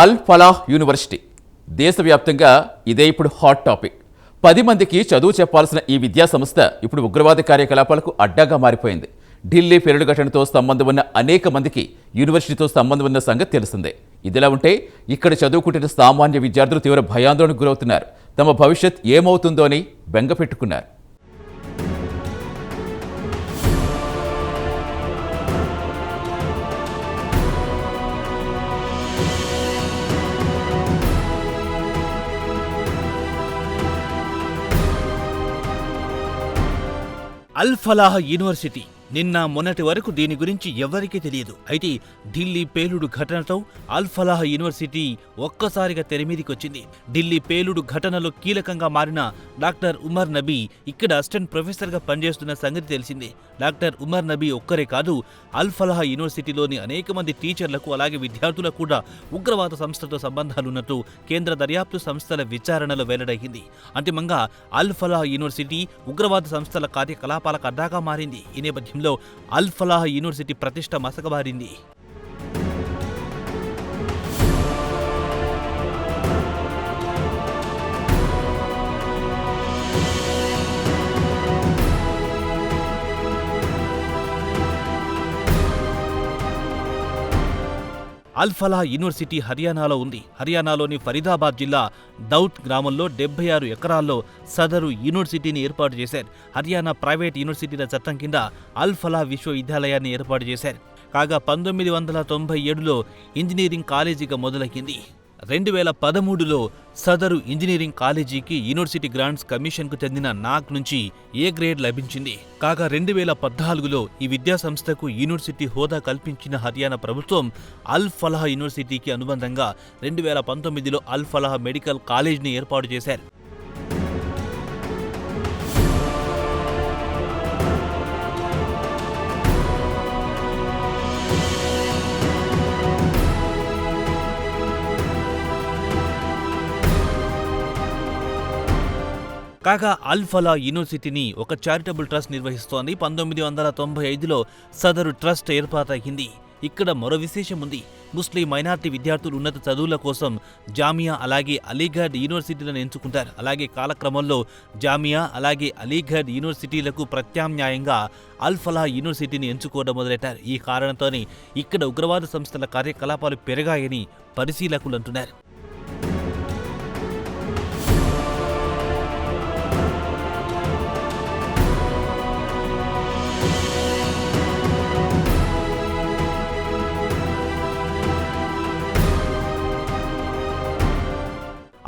అల్ Falah university. దేశవ్యాప్తంగా ఇదే ఇప్పుడు హాట్ టాపిక్. పది మందికి చదువు చెప్పాల్సిన ఈ విద్యాసంస్థ ఇప్పుడు ఉగ్రవాద కార్యకలాపాలకు అడ్డాగా మారిపోయింది. ఢిల్లీ పెరుడు ఘటనతో సంబంధం ఉన్న అనేక మందికి యూనివర్సిటీతో సంబంధం ఉన్న సంగతి తెలిసిందే. ఇదిలా ఉంటే ఇక్కడ చదువుకుంటున్న సామాన్య విద్యార్థులు తీవ్ర భయాందోళనకు గురవుతున్నారు. తమ భవిష్యత్ ఏమవుతుందో అని బెంగ పెట్టుకున్నారు అల్ ఫలాహ్ యూనివర్సిటీ నిన్న మొన్నటి వరకు దీని గురించి ఎవరికీ తెలియదు. అయితే ఢిల్లీ పేలుడు ఘటనతో అల్ ఫలాహ్ యూనివర్సిటీ ఒక్కసారిగా తెరమీదికొచ్చింది ఢిల్లీ పేలుడు ఘటనలో కీలకంగా మారిన డాక్టర్ ఉమర్ నబీ ఇక్కడ అసిస్టెంట్ ప్రొఫెసర్గా పనిచేస్తున్న సంగతి తెలిసిందే. డాక్టర్ ఉమర్ నబీ ఒక్కరే కాదు అల్ ఫలాహ్ యూనివర్సిటీలోని అనేక మంది టీచర్లకు అలాగే విద్యార్థులకు కూడా ఉగ్రవాద సంస్థతో సంబంధాలున్నట్టు కేంద్ర దర్యాప్తు సంస్థల విచారణలో వెల్లడైంది. అంతిమంగా అల్ ఫలాహ్ యూనివర్సిటీ ఉగ్రవాద సంస్థల కార్యకలాపాలకు అడ్డాగా మారింది. ఈ నేపథ్యంలో అల్ ఫలాహ్ యూనివర్సిటీ ప్రతిష్ట మసకబారింది. అల్ఫలా యూనివర్సిటీ హర్యానాలో ఉంది. హర్యానాలోని ఫరీదాబాద్ జిల్లా దౌత్ గ్రామంలో డెబ్బై ఆరు ఎకరాల్లో సదరు యూనివర్సిటీని ఏర్పాటు చేశారు. హర్యానా ప్రైవేట్ యూనివర్సిటీల చట్టం కింద అల్ఫలా విశ్వవిద్యాలయాన్ని ఏర్పాటు చేశారు. కాగా పంతొమ్మిది వందల తొంభై ఏడులో ఇంజనీరింగ్ కాలేజీగా మొదలైంది. రెండు వేల పదమూడులో సదరు ఇంజనీరింగ్ కాలేజీకి యూనివర్సిటీ గ్రాంట్స్ కమిషన్కు చెందిన నాక్ నుంచి ఏ గ్రేడ్ లభించింది? కాగా రెండు వేల పద్నాలుగులో ఈ విద్యా సంస్థకు యూనివర్సిటీ హోదా కల్పించిన హర్యానా ప్రభుత్వం అల్ ఫలహా యూనివర్సిటీకి అనుబంధంగా రెండు వేల పంతొమ్మిదిలో అల్ ఫలహా మెడికల్ కాలేజ్ని ఏర్పాటు చేశారు. కాగా అల్ఫలా యూనివర్సిటీని ఒక చారిటబుల్ ట్రస్ట్ నిర్వహిస్తోంది. పంతొమ్మిది వందల తొంభై ఐదులో సదరు ట్రస్ట్ ఏర్పాటైంది ఇక్కడ మరో విశేషం ఉంది. ముస్లిం మైనార్టీ విద్యార్థులు ఉన్నత చదువుల కోసం జామియా అలాగే అలీఘడ్ యూనివర్సిటీలను ఎంచుకుంటారు. అలాగే కాలక్రమంలో జామియా అలాగే అలీఘడ్ యూనివర్సిటీలకు ప్రత్యామ్నాయంగా అల్ఫలా యూనివర్సిటీని ఎంచుకోవడం మొదలెట్టారు. ఈ కారణంతోనే ఇక్కడ ఉగ్రవాద సంస్థల కార్యకలాపాలు పెరిగాయని పరిశీలకులు అంటున్నారు.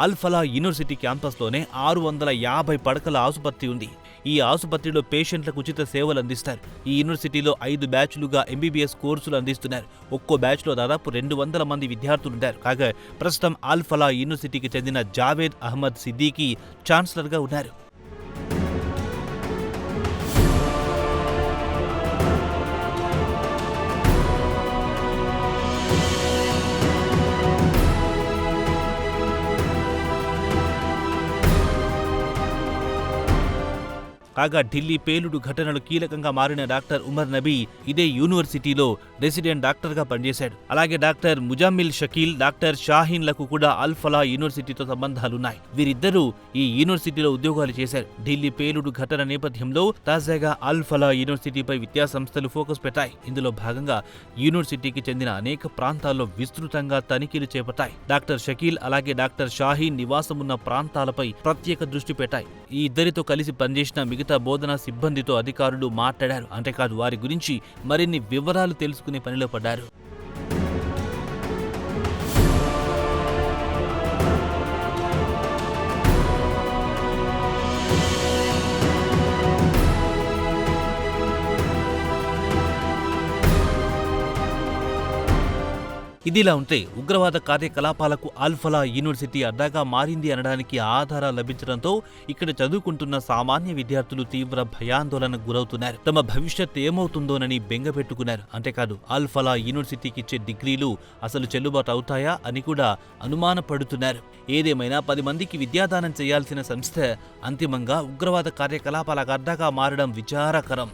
అల్ఫలా యూనివర్సిటీ క్యాంపస్లోనే ఆరు వందల యాభై పడకల ఆసుపత్రి ఉంది. ఈ ఆసుపత్రిలో పేషెంట్లకు ఉచిత సేవలు అందిస్తారు. ఈ యూనివర్సిటీలో ఐదు బ్యాచ్లుగా ఎంబీబీఎస్ కోర్సులు అందిస్తున్నారు. ఒక్కో బ్యాచ్లో దాదాపు రెండు వందల మంది విద్యార్థులు ఉన్నారు కాగా ప్రస్తుతం ఆల్ఫలా యూనివర్సిటీకి చెందిన జావేద్ అహ్మద్ సిద్దికీ ఛాన్సలర్గా ఉన్నారు. కాగా ఢిల్లీ పేలుడు ఘటనలు కీలకంగా మారిన డాక్టర్ ఉమర్ నబీ ఇదే యూనివర్సిటీలో రెసిడెంట్ డాక్టర్గా పనిచేశాడు. అలాగే డాక్టర్ ముజామిల్ షకీల్ డాక్టర్ షాహీన్లకు కూడా అల్ ఫలా యూనివర్సిటీతో సంబంధాలున్నాయి. వీరిద్దరూ ఈ యూనివర్సిటీలో ఉద్యోగాలు చేశారు. ఢిల్లీ పేలుడు ఘటన నేపథ్యంలో తాజాగా అల్ ఫలా యూనివర్సిటీపై విద్యా సంస్థలు ఫోకస్ పెట్టాయి. ఇందులో భాగంగా యూనివర్సిటీకి చెందిన అనేక ప్రాంతాల్లో విస్తృతంగా తనిఖీలు చేపట్టాయి. డాక్టర్ షకీల్ అలాగే డాక్టర్ షాహీన్ నివాసం ఉన్న ప్రాంతాలపై ప్రత్యేక దృష్టి పెట్టాయి. ఈ ఇద్దరితో కలిసి పనిచేసిన మిగతా బోధనా సిబ్బందితో అధికారులు మాట్లాడారు. అంతేకాదు వారి గురించి మరిన్ని వివరాలు తెలుసుకునే పనిలో పడ్డారు. ఇదిలా ఉంటే ఉగ్రవాద కార్యకలాపాలకు అల్ఫలా యూనివర్సిటీ అడ్డాగా మారింది అనడానికి ఆధారాలు లభించడంతో ఇక్కడ చదువుకుంటున్న సామాన్య విద్యార్థులు తీవ్ర భయాందోళనకు గురవుతున్నారు. తమ భవిష్యత్ ఏమవుతుందోనని బెంగ పెట్టుకున్నారు. అంతేకాదు అల్ఫలా యూనివర్సిటీకి ఇచ్చే డిగ్రీలు అసలు చెల్లుబాటు అవుతాయా అని కూడా అనుమానపడుతున్నారు ఏదేమైనా పది మందికి విద్యాదానం చేయాల్సిన సంస్థ అంతిమంగా ఉగ్రవాద కార్యకలాపాలకు అడ్డాగా మారడం విచారకరం.